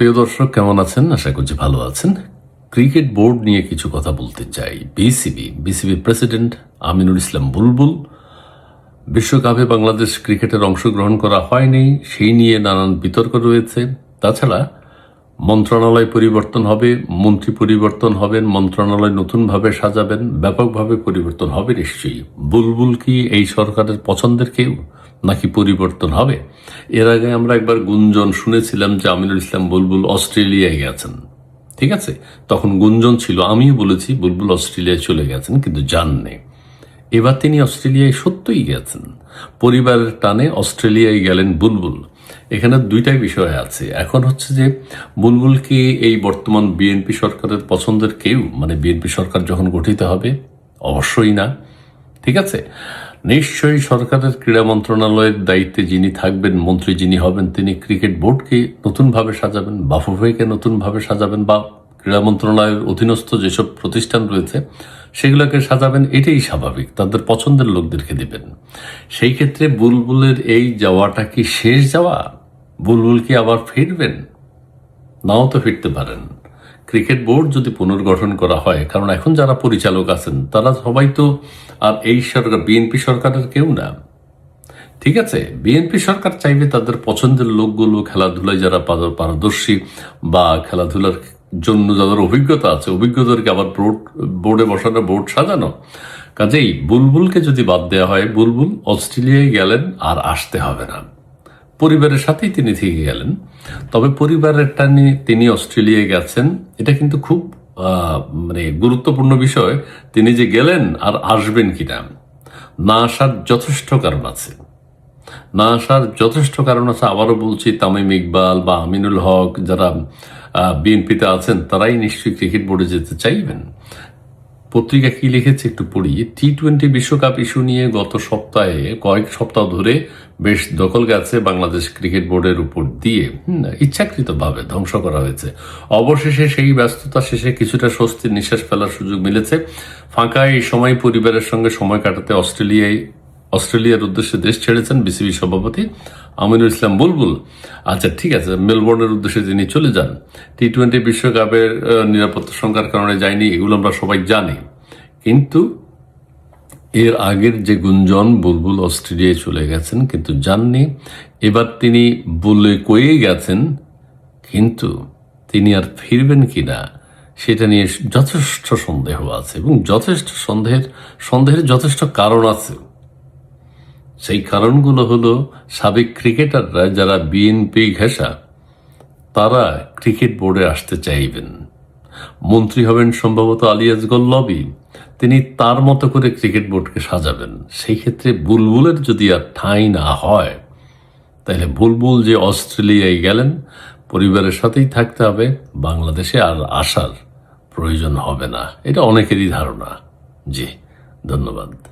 প্রিয় দর্শক, কেমন আছেন? আশা করছি ভালো আছেন। ক্রিকেট বোর্ড নিয়ে কিছু কথা বলতে চাই। BCB BCB president Aminul Islam Bulbul, বিশ্বকাপে বাংলাদেশ ক্রিকেটের অংশগ্রহণ করা হয়নি, সেই নিয়ে নানান বিতর্ক রয়েছে। তাছাড়া মন্ত্রণালয় পরিবর্তন হবে, মন্ত্রী পরিবর্তন হবেন, মন্ত্রণালয় নতুনভাবে সাজাবেন, ব্যাপকভাবে পরিবর্তন হবে নিশ্চয়ই। বুলবুল কি এই সরকারের পছন্দের কেউ? নাকি পরিবর্তন হবে? এর আগে আমরা একবার গুঞ্জন শুনেছিলাম যে আমিনুল ইসলাম বুলবুল অস্ট্রেলিয়ায় গেছেন। ঠিক আছে? তখন গুঞ্জন ছিল, আমিও বলেছি বুলবুল অস্ট্রেলিয়ায় চলে গেছেন, কিন্তু যাননি এবার তিনি অস্ট্রেলিয়ায় সত্যই গেছেন। পরিবারের টানে অস্ট্রেলিয়ায় গেলেন বুলবুল। এখানে দুইটাই বিষয় আছে। এখন হচ্ছে যে বুলবুল কি এই বর্তমান বিএনপি সরকারের পছন্দের কেউ? মানে বিএনপি সরকার যখন গঠিত হবে, অবশ্যই না। ঠিক আছে? নিশ্চয়ই সরকারের ক্রীড়া মন্ত্রণালয়ের দায়িত্বে যিনি থাকবেন, মন্ত্রী যিনি হবেন, তিনি ক্রিকেট বোর্ডকে নতুনভাবে সাজাবেন, বাফুফেকে নতুনভাবে সাজাবেন বা ক্রীড়া মন্ত্রণালয়ের অধীনস্থ যেসব প্রতিষ্ঠান রয়েছে, সেগুলোকে সাজাবেন, এটাই স্বাভাবিক। তাদের পছন্দের লোকদেরকে দিবেন। সেই ক্ষেত্রে বুলবুলের এই যাওয়াটা কি শেষ যাওয়া? বুলবুল কি আবার ফিরবেন? নাও তো ফিরতে পারেন। ক্রিকেট বোর্ড যদি পুনর্গঠন করা হয়, কারণ এখন যারা পরিচালক আছেন, তারা সবাই তো, আর এই সরকার, বিএনপি সরকারের কেউ না। ঠিক আছে, বিএনপি সরকার চাইবে তাদের পছন্দের লোকগুলো খেলাধুলায় যারা পারদর্শী বা খেলাধুলার জন্য যাদের অভিজ্ঞতা আছে, অভিজ্ঞতাদেরকে আবার বোর্ড, বোর্ডে বসানো, বোর্ড সাজানো। কাজেই বুলবুলকে যদি বাদ দেওয়া হয়, বুলবুল অস্ট্রেলিয়ায় গেলেন আর আসতে হবে না। পরিবারের সাথেই তিনি থেকে গেলেন। তবে পরিবারের টানে তিনি অস্ট্রেলিয়ায় গেছেন, এটা কিন্তু খুব মানে গুরুত্বপূর্ণ বিষয়, তিনি যে গেলেন আর আসবেন কিনা। না আসার যথেষ্ট কারণ আছে। না আসার যথেষ্ট কারণ আছে, আবারও বলছি, তামিম ইকবাল বা আমিনুল হক যারা বিএনপিতে আছেন, তারাই নিশ্চয়ই ক্রিকেট বোর্ডে যেতে চাইবেন। পত্রিকা কি লিখেছে একটু পড়ি। টি টোয়েন্টি বিশ্বকাপ ইস্যু নিয়ে গত সপ্তাহে, কয়েক সপ্তাহ ধরে বেশ দখল গেছে বাংলাদেশ ক্রিকেট বোর্ডের উপর দিয়ে। ইচ্ছাকৃতভাবে ধ্বংস করা হয়েছে। অবশেষে সেই ব্যস্ততা শেষে কিছুটা স্বস্তির নিঃশ্বাস ফেলার সুযোগ মিলেছে। ফাঁকা এই সময় পরিবারের সঙ্গে সময় কাটাতে অস্ট্রেলিয়ায়, অস্ট্রেলিয়ার উদ্দেশ্যে দেশ ছেড়েছেন বিসিবি সভাপতি আমিনুল ইসলাম বুলবুল। আচ্ছা ঠিক আছে, মেলবোর্নের উদ্দেশ্যে তিনি চলে যান টি টোয়েন্টি বিশ্বকাপের নিরাপত্তা সংখ্যার কারণে যায়নি, এগুলো আমরা সবাই জানি। কিন্তু এর আগের যে গুঞ্জন, বুলবুল অস্ট্রেলিয়ায় চলে গেছেন, কিন্তু যাননি। এবার তিনি বলে কয়ে গেছেন, কিন্তু তিনি আর ফিরবেন কিনা, সেটা নিয়ে যথেষ্ট সন্দেহ আছে এবং যথেষ্ট সন্দেহের সন্দেহের যথেষ্ট কারণ আছে। সেই কারণগুলো হলো সাবেক ক্রিকেটাররা যারা বিএনপি ঘেঁষা, তারা ক্রিকেট বোর্ডে আসতে চাইবেন। মন্ত্রী হবেন সম্ভবত আলিয়াজ গল্লবি তিনি তার মতো করে ক্রিকেট বোর্ডকে সাজাবেন। সেই ক্ষেত্রে বুলবুলের যদি আর ঠাঁই না হয় তাহলে বুলবুল যে অস্ট্রেলিয়ায় গেলেন, পরিবারের সাথেই থাকতে হবে। বাংলাদেশে আর আসার প্রয়োজন হবে না। এটা অনেকেরই ধারণা। জি, ধন্যবাদ।